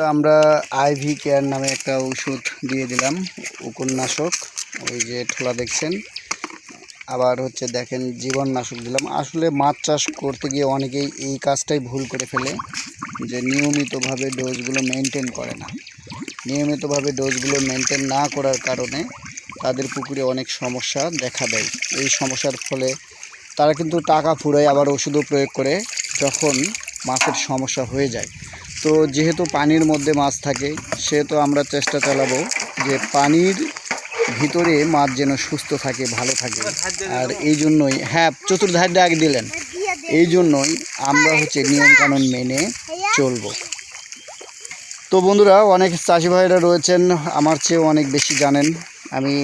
আমরা ivy care নামে একটা ওষুধ দিয়ে দিলাম, উপন্যাসক। ওই যে ঠোলা দেখছেন। আবার হচ্ছে দেখেন জীবননাশক দিলাম। আসলে মাছ চাষ করতে গিয়ে অনেকেই এই কাজটাই ভুল করে ফেলে যে নিয়মিতভাবে ডোজগুলো মেনটেন করে না। নিয়মিতভাবে ডোজগুলো মেনটেন না করার কারণে তাদের পুকুরে অনেক সমস্যা দেখা দেয়। এই সমস্যার ফলে তারা কিন্তু টাকা ফুরায় আবার ওষুধও প্রয়োগ করে যখন মাছের সমস্যা হয়ে যায়। তো যেহেতু পানির মধ্যে মাছ থাকে, সেহেতু আমরা চেষ্টা চালাবো যে পানির ভিতরে মাছ যেন সুস্থ থাকে, ভালো থাকে। আর এই জন্যই হ্যাঁ চতুর্ধারটা আগে দিলেন। এই জন্যই আমরা হচ্ছে নিয়মকানুন মেনে চলবো। তো বন্ধুরা, অনেক চাষি ভাইরা রয়েছেন, আমার চেয়েও অনেক বেশি জানেন। আমি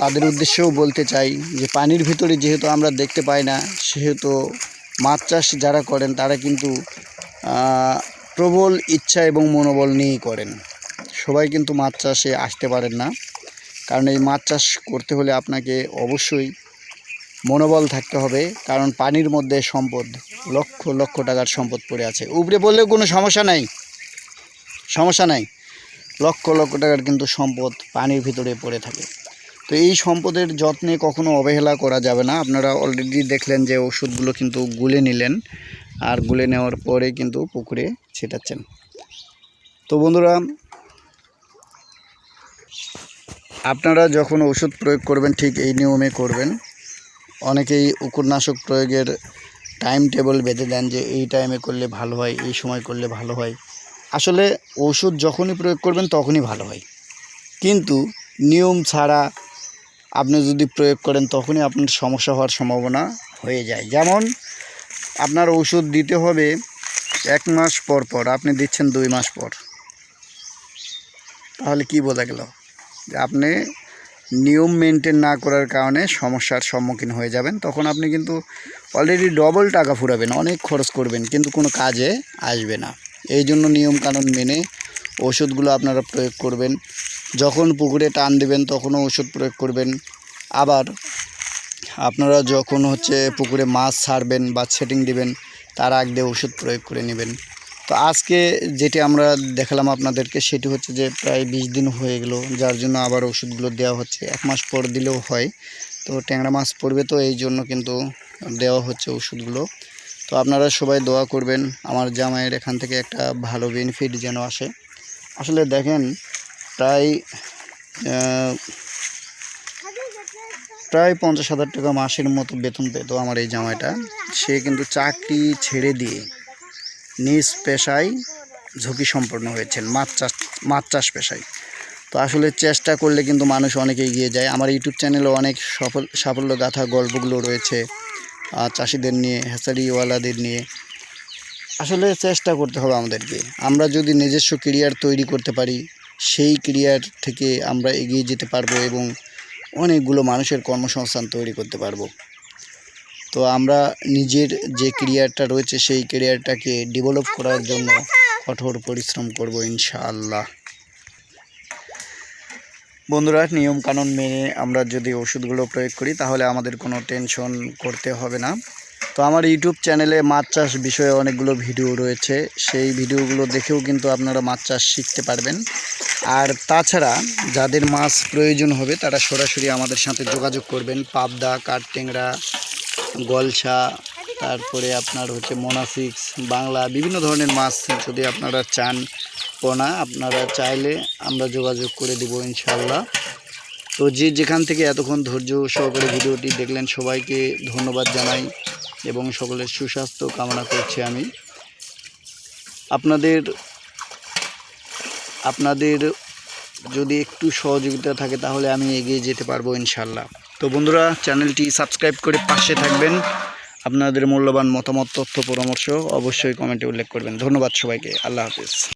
তাদের উদ্দেশ্যেও বলতে চাই যে পানির ভিতরে যেহেতু আমরা দেখতে পাই না, সেহেতু মাছ চাষ যারা করেন, তারা কিন্তু প্রবল ইচ্ছা এবং মনোবল নিয়েই করেন। সবাই কিন্তু মাছ চাষে আসতে পারেন না। কারণ এই মাছ চাষ করতে হলে আপনাকে অবশ্যই মনোবল থাকতে হবে। কারণ পানির মধ্যে সম্পদ, লক্ষ লক্ষ টাকার সম্পদ পড়ে আছে। উপরে বললেও কোনো সমস্যা নাই। সমস্যা নাই। লক্ষ লক্ষ টাকার কিন্তু সম্পদ পানির ভিতরে পড়ে থাকে। তো এই সম্পদের যত্নে কখনো অবহেলা করা যাবে না। আপনারা অলরেডি দেখলেন যে ওষুধগুলো কিন্তু গুলে নিলেন। আর গুলে নেওয়ার পরে কিন্তু পুকুরে ছেটাচ্ছেন। তো বন্ধুরা, আপনারা যখন ওষুধ প্রয়োগ করবেন, ঠিক এই নিয়মে করবেন। অনেকেই উপন্যাসক প্রয়োগের টাইম টেবল বেঁধে দেন যে, এই টাইমে করলে ভালো হয়, এই সময় করলে ভালো হয়। আসলে ওষুধ যখনই প্রয়োগ করবেন, তখনই ভালো হয়। কিন্তু নিয়ম ছাড়া আপনি যদি প্রয়োগ করেন, তখনই আপনার সমস্যা হওয়ার সম্ভাবনা হয়ে যায়। যেমন আপনার ওষুধ দিতে হবে এক মাস পর পর, আপনি দিচ্ছেন দুই মাস পর। তাহলে কি বোঝা গেল? যে আপনি নিয়ম মেনটেন না করার কারণে সমস্যার সম্মুখীন হয়ে যাবেন, তখন আপনি কিন্তু অলরেডি ডবল টাকা ফুরাবেন, অনেক খরচ করবেন, কিন্তু কোনো কাজে আসবে না। এই জন্য নিয়মকানুন মেনে ওষুধগুলো আপনারা প্রয়োগ করবেন। যখন পুকুরে টান দেবেন, তখনও ওষুধ প্রয়োগ করবেন। আবার আপনারা যখন হচ্ছে পুকুরে মাছ ছাড়বেন বা সেটিং দিবেন, তার আগ ওষুধ প্রয়োগ করে নেবেন। তো আজকে যেটি আমরা দেখালাম আপনাদেরকে, সেটি হচ্ছে যে প্রায় বিশ দিন হয়ে গেল, যার জন্য আবার ওষুধগুলো দেওয়া হচ্ছে। এক মাস পর দিলেও হয়। তো ট্যাংরা মাছ পড়বে তো, এই জন্য কিন্তু দেওয়া হচ্ছে ওষুধগুলো। তো আপনারা সবাই দোয়া করবেন, আমার জামাইয়ের এখান থেকে একটা ভালো বেনিফিট যেন আসে। আসলে দেখেন, প্রায় প্রায় পঞ্চাশ হাজার টাকা মাসের মতো বেতন পেত আমার এই জামাইটা। সে কিন্তু চাকরি ছেড়ে দিয়ে নিজ পেশায় ঝুঁকি সম্পন্ন হয়েছেন, মাছ চাষ মাছ চাষ পেশায়। তো আসলে চেষ্টা করলে কিন্তু মানুষ অনেক এগিয়ে যায়। আমার ইউটিউব চ্যানেলে অনেক সফল সাফল্য গাথা গল্পগুলো রয়েছে চাষিদের নিয়ে হ্যাচারিওয়ালাদের নিয়ে। আসলে চেষ্টা করতে হবে আমাদেরকে। আমরা যদি নিজস্ব কেরিয়ার তৈরি করতে পারি, সেই কেরিয়ার থেকে আমরা এগিয়ে যেতে পারব এবং অনেকগুলো মানুষের কর্মসংস্থান তৈরি করতে পারব। তো আমরা নিজের যে কেরিয়ারটা রয়েছে সেই কেরিয়ারটাকে ডেভেলপ করার জন্য কঠোর পরিশ্রম করব ইনশাআল্লাহ। বন্ধুরা নিয়ম কানুন মেনে আমরা যদি ওষুধগুলো প্রয়োগ করি তাহলে আমাদের কোনো টেনশন করতে হবে না। তো আমার ইউটিউব চ্যানেলে মাছ চাষ বিষয়ে অনেকগুলো ভিডিও রয়েছে। সেই ভিডিওগুলো দেখেও কিন্তু আপনারা মাছ চাষ শিখতে পারবেন। আর তাছাড়া যাদের মাছ প্রয়োজন হবে, তারা সরাসরি আমাদের সাথে যোগাযোগ করবেন। পাবদা, কাঠটেংরা, গলসা, তারপরে আপনার হচ্ছে মোনাফিক্স, বাংলা, বিভিন্ন ধরনের মাছ যদি আপনারা চান পোনা, আপনারা চাইলে আমরা যোগাযোগ করে দেবো ইনশাল্লাহ তো যে যেখান থেকে এতক্ষণ ধৈর্য সহকারে ভিডিওটি দেখলেন, সবাইকে ধন্যবাদ জানাই। এবং সকলের সুস্বাস্থ্য কামনা করছি আমি। আপনাদের আপনাদের যদি একটু সহযোগিতা থাকে তাহলে আমি এগিয়ে যেতে পারব ইনশাল্লাহ তো বন্ধুরা, চ্যানেলটি সাবস্ক্রাইব করে পাশে থাকবেন। আপনাদের মূল্যবান মতামত, তথ্য, পরামর্শ অবশ্যই কমেন্টে উল্লেখ করবেন। ধন্যবাদ সবাইকে। আল্লাহ হাফিজ।